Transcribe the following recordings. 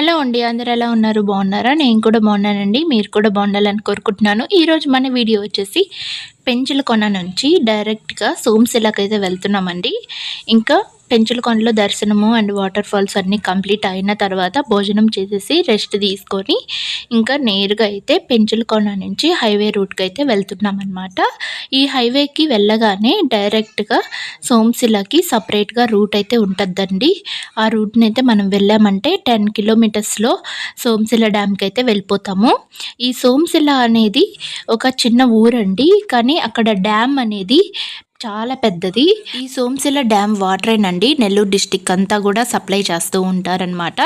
Hello అండి అందరు ఎలా ఉన్నారు? బాగున్నారా? నేను కూడా బాగున్నానండి మీరు కూడా బాగుండాలని కోరుకుంటున్నాను. ఈరోజు మన వీడియో వచ్చేసి పెంచుల కొన నుంచి డైరెక్ట్గా సోమశిలకు అయితే వెళ్తున్నామండి. ఇంకా పెంచులకొండలో దర్శనము అండ్ వాటర్ ఫాల్స్ అన్నీ కంప్లీట్ అయిన తర్వాత భోజనం చేసేసి రెస్ట్ తీసుకొని ఇంకా నేరుగా అయితే పెంచులకొండ నుంచి హైవే రూట్కి అయితే వెళ్తున్నాం అనమాట ఈ హైవేకి వెళ్ళగానే డైరెక్ట్గా సోమశిలకి సపరేట్గా రూట్ అయితే ఉంటుందండి. ఆ రూట్ని అయితే మనం వెళ్ళామంటే టెన్ కిలోమీటర్స్లో సోమశిల డ్యామ్కి అయితే వెళ్ళిపోతాము. ఈ సోమశిల అనేది ఒక చిన్న ఊరండి. కానీ అక్కడ డ్యామ్ అనేది చాలా పెద్దది. ఈ సోమశిల డ్యామ్ వాటరేనండి. నెల్లూరు డిస్టిక్ అంతా కూడా సప్లై చేస్తూ ఉంటారనమాట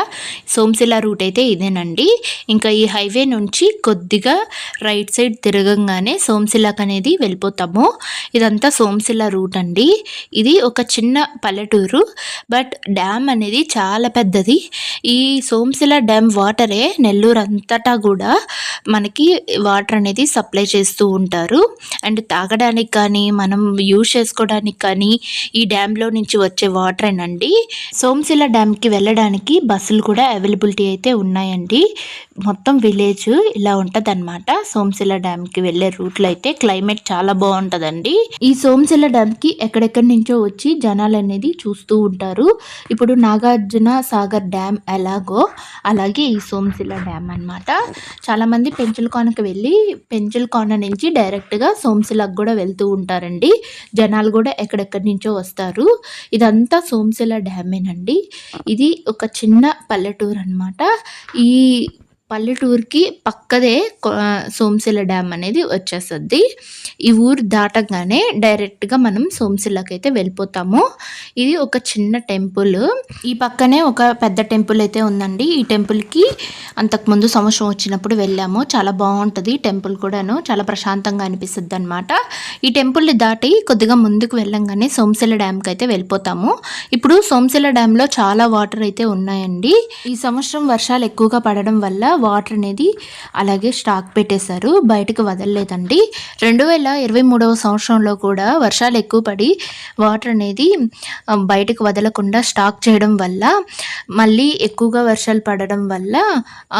సోమశిల రూట్ అయితే ఇదేనండి. ఇంకా ఈ హైవే నుంచి కొద్దిగా రైట్ సైడ్ తిరగంగానే సోమశిలకు అనేది వెళ్ళిపోతాము. ఇదంతా సోమశిల రూట్ అండి. ఇది ఒక చిన్న పల్లెటూరు. బట్ డ్యామ్ అనేది చాలా పెద్దది. ఈ సోమశిల డ్యామ్ వాటరే నెల్లూరు అంతటా కూడా మనకి వాటర్ అనేది సప్లై చేస్తూ ఉంటారు. అండ్ తాగడానికి కానీ మనం యూజ్ చేసుకోవడానికి కానీ ఈ డ్యామ్లో నుంచి వచ్చే వాటరేనండి సోమశిల డ్యామ్కి వెళ్ళడానికి బస్సులు కూడా అవైలబిలిటీ అయితే ఉన్నాయండి. మొత్తం విలేజ్ ఇలా ఉంటుంది అనమాట సోమశిల డ్యామ్కి వెళ్ళే రూట్లో అయితే క్లైమేట్ చాలా బాగుంటుందండి. ఈ సోమశిల డ్యామ్కి ఎక్కడెక్కడి నుంచో వచ్చి జనాలు అనేది చూస్తూ ఉంటారు. ఇప్పుడు నాగార్జున సాగర్ డ్యామ్ ఎలాగో అలాగే ఈ సోమశిల డ్యామ్ అనమాట చాలామంది పెంచులకోనకి వెళ్ళి పెంచులకోన నుంచి డైరెక్ట్గా సోమశిలకు కూడా వెళ్తూ ఉంటారండి. జనాలు కూడా ఎక్కడెక్కడి నుంచో వస్తారు. ఇదంతా సోమశిల డ్యామేనండి. ఇది ఒక చిన్న పల్లెటూరు అనమాట ఈ పల్లెటూరుకి పక్కదే సోమశిల డ్యామ్ అనేది వచ్చేస్తుంది. ఈ ఊరు దాటగానే డైరెక్ట్గా మనం సోమశిలకి అయితే వెళ్ళిపోతాము. ఇది ఒక చిన్న టెంపుల్. ఈ పక్కనే ఒక పెద్ద టెంపుల్ అయితే ఉందండి. ఈ టెంపుల్కి అంతకుముందు సంవత్సరం వచ్చినప్పుడు వెళ్ళాము. చాలా బాగుంటుంది టెంపుల్ కూడాను. చాలా ప్రశాంతంగా అనిపిస్తుంది అనమాట ఈ టెంపుల్ని దాటి కొద్దిగా ముందుకు వెళ్ళంగానే సోమశిల డ్యామ్కి అయితే వెళ్ళిపోతాము. ఇప్పుడు సోమశిల డ్యామ్లో చాలా వాటర్ అయితే ఉన్నాయండి. ఈ సంవత్సరం వర్షాలు ఎక్కువగా పడడం వల్ల వాటర్ అనేది అలాగే స్టాక్ పెట్టేశారు. బయటకు వదలలేదండి. రెండు వేల ఇరవై మూడవ సంవత్సరంలో కూడా వర్షాలు ఎక్కువ పడి వాటర్ అనేది బయటకు వదలకుండా స్టాక్ చేయడం వల్ల మళ్ళీ ఎక్కువగా వర్షాలు పడడం వల్ల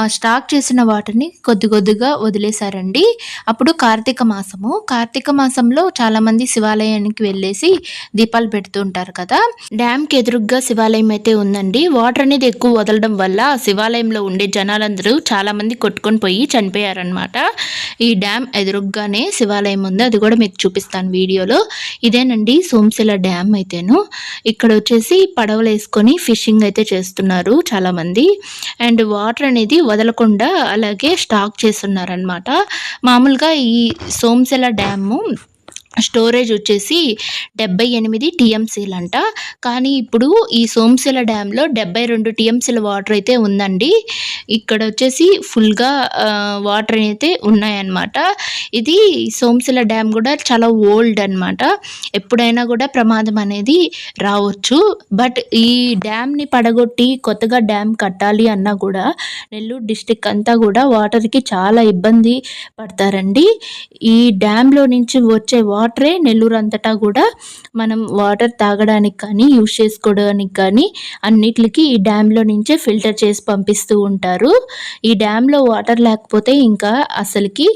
ఆ స్టాక్ చేసిన వాటిని కొద్ది కొద్దిగా వదిలేశారండి. అప్పుడు కార్తీక మాసము. కార్తీక మాసంలో చాలామంది శివాలయానికి వెళ్ళేసి దీపాలు పెడుతూ ఉంటారు కదా. డ్యామ్కి ఎదురుగ్గా శివాలయం అయితే ఉందండి. వాటర్ అనేది ఎక్కువ వదలడం వల్ల శివాలయంలో ఉండే జనాలందరూ చాలామంది కొట్టుకొని పోయి చనిపోయారనమాట ఈ డ్యామ్ ఎదురుగ్గానే శివాలయం ఉంది. అది కూడా మీకు చూపిస్తాను వీడియోలో. ఇదేనండి సోమశిల డ్యామ్ అయితేను. ఇక్కడ వచ్చేసి పడవలు వేసుకొని ఫిషింగ్ అయితే చేస్తున్నారు చాలామంది. అండ్ వాటర్ అనేది వదలకుండా అలాగే స్టాక్ చేస్తున్నారనమాట మామూలుగా ఈ సోమశిల డ్యాము స్టోరేజ్ వచ్చేసి డెబ్బై ఎనిమిది టీఎంసీలు అంట. కానీ ఇప్పుడు ఈ సోమశిల డ్యాంలో డెబ్బై రెండు టీఎంసీల వాటర్ అయితే ఉందండి. ఇక్కడ వచ్చేసి ఫుల్గా వాటర్ అయితే ఉన్నాయన్నమాట. ఇది సోమశిల డ్యామ్ కూడా చాలా ఓల్డ్ అనమాట ఎప్పుడైనా కూడా ప్రమాదం అనేది రావచ్చు. బట్ ఈ డ్యామ్ని పడగొట్టి కొత్తగా డ్యామ్ కట్టాలి అన్నా కూడా నెల్లూరు డిస్టిక్ అంతా కూడా వాటర్కి చాలా ఇబ్బంది పడతారండి. ఈ డ్యామ్లో నుంచి వచ్చే వాటర్ వాటరే నెల్లూరు అంతటా కూడా మనం వాటర్ తాగడానికి కానీ యూజ్ చేసుకోవడానికి కానీ అన్నిటికి ఈ డ్యామ్లో నుంచే ఫిల్టర్ చేసి పంపిస్తూ ఉంటారు. ఈ డ్యామ్లో వాటర్ లేకపోతే ఇంకా అసలుకి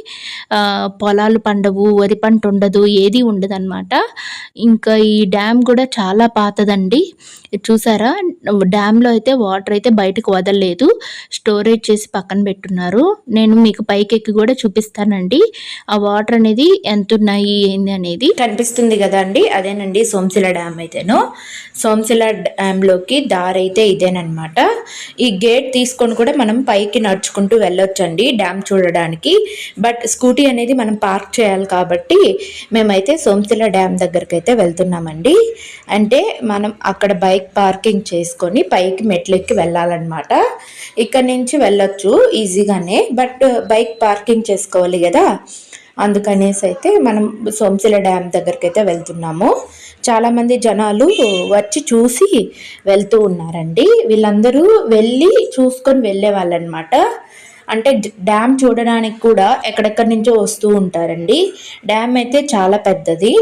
పొలాలు పండవు వరి పంట ఉండదు ఏది ఉండదు ఇంకా ఈ డ్యామ్ కూడా చాలా పాతదండి. చూసారా? డ్యామ్లో అయితే వాటర్ అయితే బయటకు వదలలేదు. స్టోరేజ్ చేసి పక్కన పెట్టున్నారు. నేను మీకు పైకెక్కి కూడా చూపిస్తానండి. ఆ వాటర్ అనేది ఎంత ఉన్నాయి ఏంది అనేది కనిపిస్తుంది కదా అండి అదేనండి సోమశిల డ్యామ్ అయితేను. సోమశిల డ్యామ్లోకి దారి అయితే ఇదేనమాట ఈ గేట్ తీసుకొని కూడా మనం పైకి నడుచుకుంటూ వెళ్ళొచ్చండి డ్యామ్ చూడడానికి. బట్ స్కూటీ అనేది మనం పార్క్ చేయాలి కాబట్టి మేమైతే సోమశిల డ్యామ్ దగ్గరికి అయితే వెళ్తున్నామండి. అంటే మనం అక్కడ బైక్ పార్కింగ్ చేసుకొని పైకి మెట్లెక్కి వెళ్ళాలన్నమాట. ఇక్కడ నుంచి వెళ్ళొచ్చు ఈజీగానే. బట్ బైక్ పార్కింగ్ చేసుకోవాలి కదా. అందుకనేసి అయితే మనం సోమశిల డ్యామ్ దగ్గరికి అయితే వెళ్తున్నాము. చాలామంది జనాలు వచ్చి చూసి వెళ్తూ ఉన్నారండి. వీళ్ళందరూ వెళ్ళి చూసుకొని వెళ్ళే వాళ్ళనమాట అంటే డ్యామ్ చూడడానికి కూడా ఎక్కడెక్కడి నుంచో వస్తూ ఉంటారండి. డ్యామ్ అయితే చాలా పెద్దది.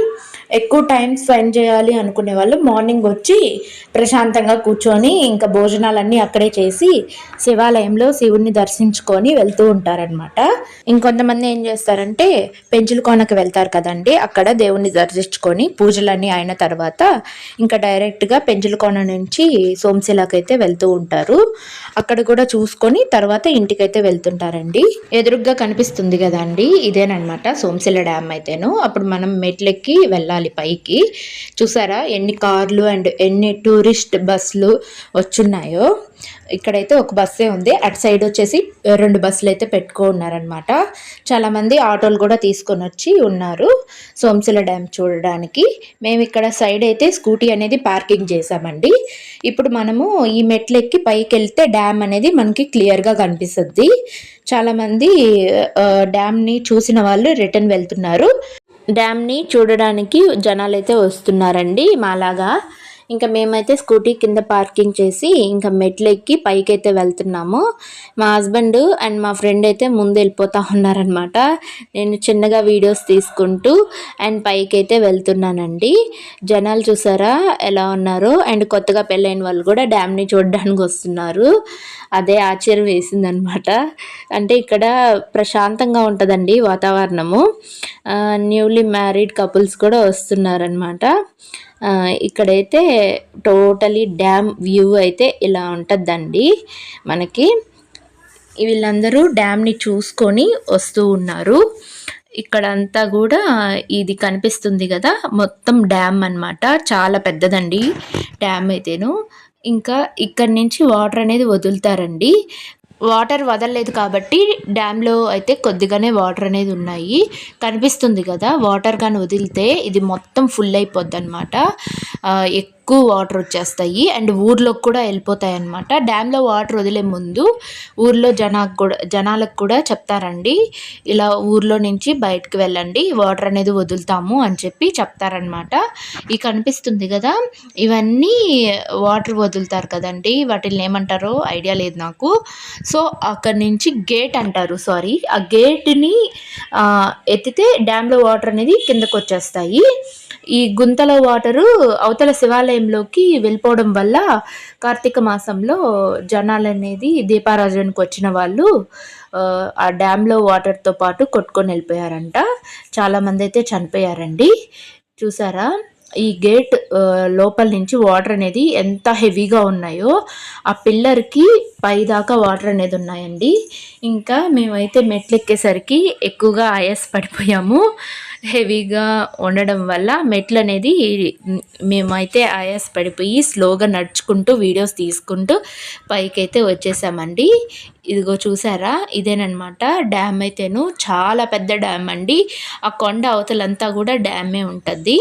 ఎక్కువ టైం స్పెండ్ చేయాలి అనుకునే వాళ్ళు మార్నింగ్ వచ్చి ప్రశాంతంగా కూర్చొని ఇంకా భోజనాలన్నీ అక్కడే చేసి శివాలయంలో శివుణ్ణి దర్శించుకొని వెళ్తూ ఉంటారనమాట ఇంకొంతమంది ఏం చేస్తారంటే పెంచుల కోనకు వెళ్తారు కదండి. అక్కడ దేవుణ్ణి దర్శించుకొని పూజలన్నీ అయిన తర్వాత ఇంకా డైరెక్ట్గా పెంచుల కోన నుంచి సోమశిలాకైతే వెళ్తూ ఉంటారు. అక్కడ కూడా చూసుకొని తర్వాత ఇంటికైతే వెళ్తారు వెళ్తుంటారండి. ఎదురుగ్గా కనిపిస్తుంది కదండి. ఇదేనమాట సోమశిల డ్యామ్ అయితేను. అప్పుడు మనం మెట్లెక్కి వెళ్ళాలి పైకి. చూసారా ఎన్ని కార్లు అండ్ ఎన్ని టూరిస్ట్ బస్సులు వచ్చున్నాయో. ఇక్కడైతే ఒక బస్సే ఉంది. అటు సైడ్ వచ్చేసి రెండు బస్సులు అయితే పెట్టుకున్నారనమాట చాలామంది ఆటోలు కూడా తీసుకొని వచ్చి ఉన్నారు సోమశిల డ్యామ్ చూడడానికి. మేము ఇక్కడ సైడ్ అయితే స్కూటీ అనేది పార్కింగ్ చేసామండి ఇప్పుడు మనము ఈ మెట్లు ఎక్కి పైకి వెళ్తే డ్యామ్ అనేది మనకి క్లియర్గా కనిపిస్తుంది. చాలామంది డ్యామ్ని చూసిన వాళ్ళు రిటర్న్ వెళ్తున్నారు. డ్యామ్ని చూడడానికి జనాలు అయితే వస్తున్నారండి మాలాగా. ఇంకా మేమైతే స్కూటీ కింద పార్కింగ్ చేసి ఇంకా మెట్లు ఎక్కి పైకి అయితే వెళ్తున్నాము. మా హస్బెండ్ అండ్ మా ఫ్రెండ్ అయితే ముందు వెళ్ళిపోతా ఉన్నారనమాట నేను చిన్నగా వీడియోస్ తీసుకుంటూ అండ్ పైకి అయితే వెళ్తున్నానండి. జనాలు చూసారా ఎలా ఉన్నారు? అండ్ కొత్తగా పెళ్ళైన వాళ్ళు కూడా డ్యామ్ని చూడడానికి వస్తున్నారు. అదే ఆశ్చర్యం వేసిందనమాట అంటే ఇక్కడ ప్రశాంతంగా ఉంటుందండి వాతావరణము. న్యూలీ మ్యారీడ్ కపుల్స్ కూడా వస్తున్నారనమాట ఇక్కడైతే టోటలీ డ్యామ్ వ్యూ అయితే ఇలా ఉంటుందండి. మనకి వీళ్ళందరూ డ్యామ్ని చూసుకొని వస్తూ ఉన్నారు. ఇక్కడంతా కూడా ఇది కనిపిస్తుంది కదా మొత్తం డ్యామ్ అన్నమాట. చాలా పెద్దదండి డ్యామ్ అయితేను. ఇంకా ఇక్కడి నుంచి వాటర్ అనేది వదులుతారండి. వాటర్ వదలలేదు కాబట్టి డ్యామ్లో అయితే కొద్దిగానే వాటర్ అనేది ఉన్నాయి. కనిపిస్తుంది కదా వాటర్ కానీ వదిలితే ఇది మొత్తం ఫుల్ అయిపోద్ది అనమాట ఎక్కువ వాటర్ వచ్చేస్తాయి. అండ్ ఊర్లోకి కూడా వెళ్ళిపోతాయి అనమాట డ్యామ్లో వాటర్ వదిలే ముందు ఊర్లో జనాకు కూడా జనాలకు కూడా చెప్తారండి. ఇలా ఊర్లో నుంచి బయటకు వెళ్ళండి వాటర్ అనేది వదులుతాము అని చెప్పి చెప్తారనమాట ఈ కనిపిస్తుంది కదా ఇవన్నీ వాటర్ వదులుతారు కదండి. వాటిని ఏమంటారో ఐడియా లేదు నాకు. సో అక్కడి నుంచి గేట్ అంటారు సారీ. ఆ గేట్ని ఎత్తితే డ్యామ్లో వాటర్ అనేది కిందకు వచ్చేస్తాయి ఈ గుంతల వాటరు అవతల శివాలయంలోకి వెళ్ళిపోవడం వల్ల కార్తీక మాసంలో జనాలు అనేది దీపారాజనకు వచ్చిన వాళ్ళు ఆ, డ్యామ్లో వాటర్తో పాటు కొట్టుకొని వెళ్ళిపోయారంట. చాలామంది అయితే చనిపోయారండి. చూసారా? ఈ గేట్ లోపల నుంచి వాటర్ అనేది ఎంత హెవీగా ఉన్నాయో ఆ పిల్లర్కి పై దాకా వాటర్ అనేది ఉన్నాయండి. ఇంకా మేమైతే మెట్లు ఎక్కేసరికి ఎక్కువగా ఆయాస పడిపోయాము. హెవీగా ఉండడం వల్ల మెట్లు అనేది మేమైతే ఆయాసపడిపోయి స్లోగా నడుచుకుంటూ వీడియోస్ తీసుకుంటూ పైకైతే వచ్చేసామండి. ఇదిగో చూసారా? ఇదేనమాట డ్యామ్ అయితేను. చాలా పెద్ద డ్యామ్ అండి. ఆ కొండ అవతలంతా కూడా డ్యామే ఉంటుంది.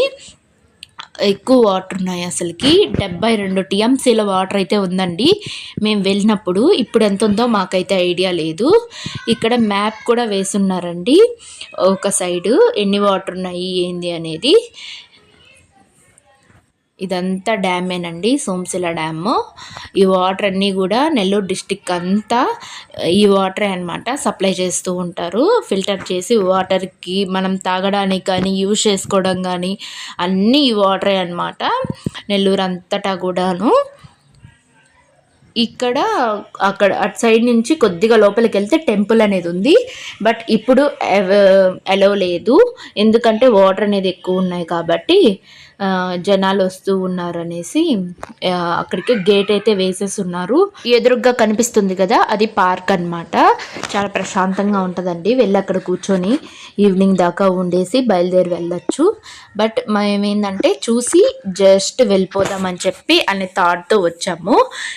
ఎక్కువ వాటర్ ఉన్నాయి అసలుకి. డెబ్బై రెండు టీఎంసీల వాటర్ అయితే ఉందండి. మేము వెళ్ళినప్పుడు ఇప్పుడు ఎంత ఉందో మాకైతే ఐడియా లేదు. ఇక్కడ మ్యాప్ కూడా వేసున్నారండి. ఒక సైడు ఎన్ని వాటర్ ఉన్నాయి ఏంది అనేది. ఇదంతా డ్యామేనండి సోమశిల డ్యామ్. ఈ వాటర్ అన్నీ కూడా నెల్లూరు డిస్టిక్ అంతా ఈ వాటరే అనమాట సప్లై చేస్తూ ఉంటారు. ఫిల్టర్ చేసి వాటర్కి మనం తాగడానికి కానీ యూజ్ చేసుకోవడం కానీ అన్నీ ఈ వాటరే అనమాట నెల్లూరు అంతటా కూడాను. ఇక్కడ అక్కడ అటు సైడ్ నుంచి కొద్దిగా లోపలికి వెళ్తే టెంపుల్ అనేది ఉంది. బట్ ఇప్పుడు అలో లేదు. ఎందుకంటే వాటర్ అనేది ఎక్కువ ఉన్నాయి కాబట్టి జనాలు వస్తూ ఉన్నారు అనేసి అక్కడికి గేట్ అయితే వేసేసి ఉన్నారు ఎదురుగ్గా కనిపిస్తుంది కదా అది పార్క్ అన్నమాట. చాలా ప్రశాంతంగా ఉంటుందండి. వెళ్ళి అక్కడ కూర్చొని ఈవినింగ్ దాకా ఉండేసి బయలుదేరి వెళ్ళొచ్చు. బట్ మేమేందంటే చూసి జస్ట్ వెళ్ళిపోదామని చెప్పి అనే థాట్తో వచ్చాము.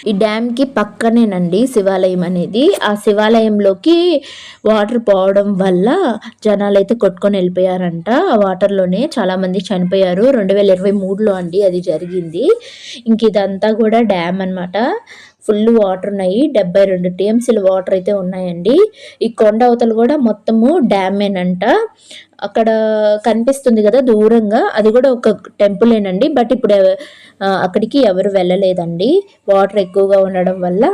ఈ డ్యామ్కి పక్కనేనండి శివాలయం అనేది. ఆ శివాలయంలోకి వాటర్ పోవడం వల్ల జనాలు అయితే కొట్టుకొని వెళ్ళిపోయారంట. ఆ వాటర్లోనే చాలామంది చనిపోయారు. రెండు వేల ఇరవై మూడులో అండి అది జరిగింది. ఇంక ఇదంతా కూడా డ్యామ్ అనమాట ఫుల్ వాటర్ ఉన్నాయి. డెబ్బై రెండు టీఎంసీలు వాటర్ అయితే ఉన్నాయండి. ఈ కొండ అవతలు కూడా మొత్తము డ్యామేనంట. అక్కడ కనిపిస్తుంది కదా దూరంగా అది కూడా ఒక టెంపులేనండి. బట్ ఇప్పుడు అక్కడికి ఎవరు వెళ్ళలేదండి. వాటర్ ఎక్కువగా ఉండడం వల్ల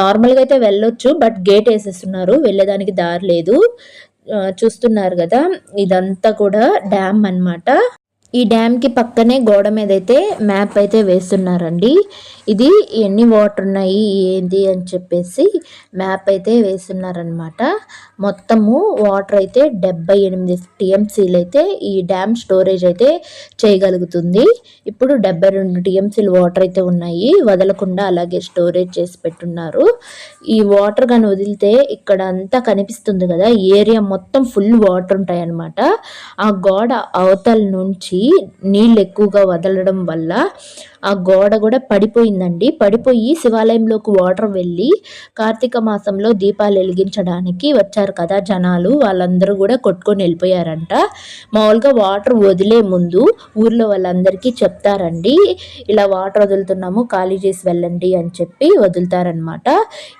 నార్మల్గా అయితే వెళ్ళొచ్చు బట్ గేట్ వేసేస్తున్నారు. వెళ్ళేదానికి దారి లేదు. చూస్తున్నారు కదా ఇదంతా కూడా డ్యామ్ అన్నమాట. ఈ డ్యామ్కి పక్కనే గోడ మీద అయితే మ్యాప్ అయితే వేస్తున్నారండి. ఇది ఎన్ని వాటర్ ఉన్నాయి ఏంది అని చెప్పేసి మ్యాప్ అయితే వేస్తున్నారనమాట మొత్తము వాటర్ అయితే డెబ్బై ఎనిమిది టీఎంసీలు అయితే ఈ డ్యామ్ స్టోరేజ్ అయితే చేయగలుగుతుంది. ఇప్పుడు డెబ్బై రెండు టీఎంసీలు వాటర్ అయితే ఉన్నాయి వదలకుండా అలాగే స్టోరేజ్ చేసి పెట్టున్నారు. ఈ వాటర్ కానీ వదిలితే ఇక్కడ అంతా కనిపిస్తుంది కదా ఏరియా మొత్తం ఫుల్ వాటర్ ఉంటాయి అన్నమాట ఆ గోడ అవతల నుంచి నీళ్ళు ఎక్కువగా వదలడం వల్ల ఆ గోడ కూడా పడిపోయిందండి. పడిపోయి శివాలయంలోకి వాటర్ వెళ్ళి కార్తీక మాసంలో దీపాలు వెలిగించడానికి వచ్చారు కదా జనాలు. వాళ్ళందరూ కూడా కొట్టుకొని వెళ్ళిపోయారంట. మామూలుగా వాటర్ వదిలే ముందు ఊర్లో వాళ్ళందరికీ చెప్తారండి ఇలా వాటర్ వదులుతున్నాము ఖాళీ చేసి వెళ్ళండి అని చెప్పి వదులుతారనమాట.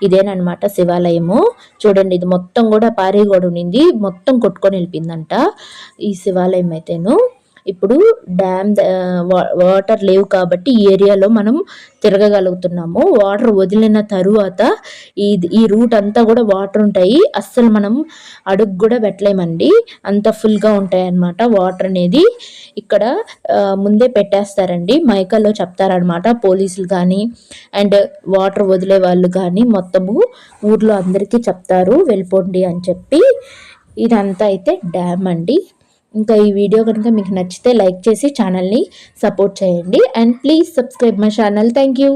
ఇదేనమాట శివాలయము. చూడండి ఇది మొత్తం కూడా పారేగోడ ఉండింది మొత్తం కొట్టుకొని వెళ్ళిపోయిందంట ఈ శివాలయం అయితేను. ఇప్పుడు డ్యామ్ వా- వాటర్ లేవు కాబట్టి ఈ ఏరియాలో మనం తిరగగలుగుతున్నాము. వాటర్ వదిలిన తరువాత ఈ ఈ రూట్ అంతా కూడా వాటర్ ఉంటాయి. అస్సలు మనం అడుగు కూడా పెట్టలేమండి. అంత ఫుల్గా ఉంటాయి అన్నమాట వాటర్ అనేది. ఇక్కడ ముందే పెట్టేస్తారండి. మైకల్లో చెప్తారనమాట పోలీసులు కానీ అండ్ వాటర్ వదిలే వాళ్ళు కానీ మొత్తము ఊర్లో అందరికీ చెప్తారు. వెళ్ళిపోండి అని చెప్పి. ఇదంతా అయితే డ్యామ్ అండి. ఇంకా ఈ వీడియో కనుక మీకు నచ్చితే లైక్ చేసి ఛానల్ని సపోర్ట్ చేయండి. And please subscribe my channel. Thank you.